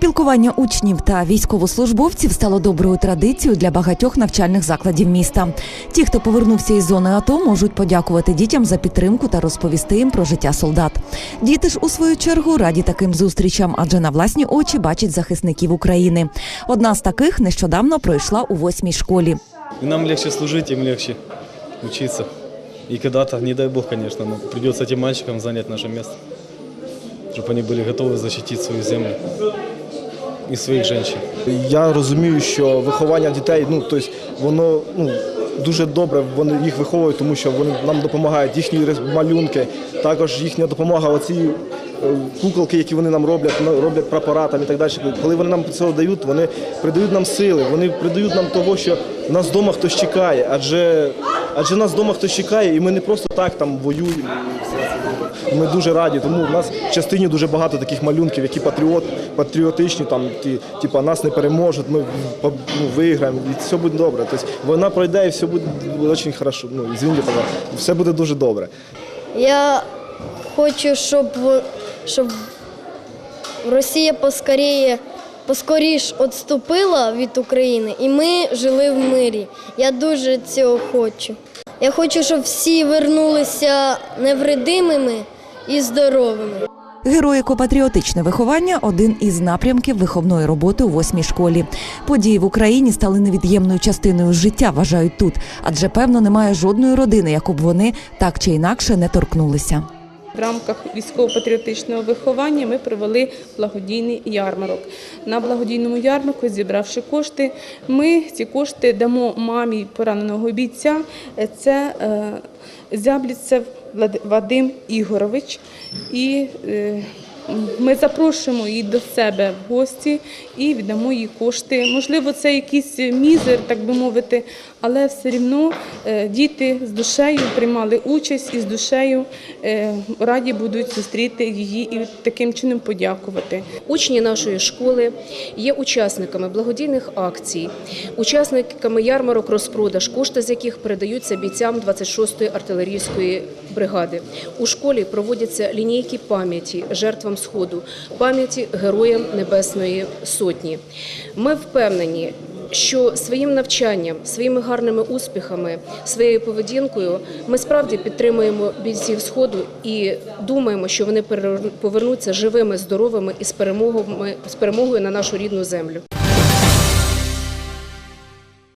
Спілкування учнів та військовослужбовців стало доброю традицією для багатьох навчальних закладів міста. Ті, хто повернувся із зони АТО, можуть подякувати дітям за підтримку та розповісти їм про життя солдат. Діти ж у свою чергу раді таким зустрічам, адже на власні очі бачать захисників України. Одна з таких нещодавно пройшла у восьмій школі. И нам легче служить, им легче учиться. И когда-то, не дай бог, конечно, но придется этим мальчикам занять наше место. Чтобы они были готовы защитить свою землю и своих женщин. Я розумію, що виховання дітей, ну тобто воно ну дуже добре. Вони їх виховують, тому що вони нам допомагають їхні малюнки, також їхня допомога. Оці е, куколки, які вони нам роблять, роблять прапоратам і так далі. Коли вони нам це дають, вони придають нам сили, вони придають нам того, що нас вдома хтось чекає, адже адже нас вдома хтось чекає, і ми не просто так там воюємо. Ми дуже раді, тому в нас в частині дуже багато таких малюнків, які патріот, патріотичні, там ті, типа нас не переможуть, ми ну, виграємо, і все буде добре. Тобто вона пройде і все буде дуже хорошо. Ну, пожалуйста, все буде дуже добре. Я хочу, щоб, щоб Росія поскоріє, поскоріш відступила від України і ми жили в мирі. Я дуже цього хочу. Я хочу, щоб всі вернулися невредимими і здоровими. Героїко-патріотичне виховання один із напрямків виховної роботи у восьмій школі. Події в Україні стали невід'ємною частиною життя, вважають тут, адже певно немає жодної родини, яку б вони так чи інакше не торкнулися. В рамках військово-патріотичного виховання ми провели благодійний ярмарок. На благодійному ярмарку, зібравши кошти, ми ці кошти дамо мамі пораненого бійця. Це е, Зябліцев Вадим Ігорович. І е, ми запрошуємо її до себе в гості і віддамо їй кошти. Можливо, це якийсь мізер, так би мовити, але все рівно е, діти з душею приймали участь і з душею е, раді будуть зустріти її і таким чином подякувати. Учні нашої школи є учасниками благодійних акцій, учасниками ярмарок розпродаж, кошти з яких передаються бійцям 26-ї артилерійської бригади. У школі проводяться лінійки пам'яті жертвам Сходу, пам'яті героям Небесної Сотні. Ми впевнені, що своїм навчанням, своїми гарними успіхами, своєю поведінкою ми справді підтримуємо бійців Сходу і думаємо, що вони повернуться живими, здоровими і з перемогою на нашу рідну землю.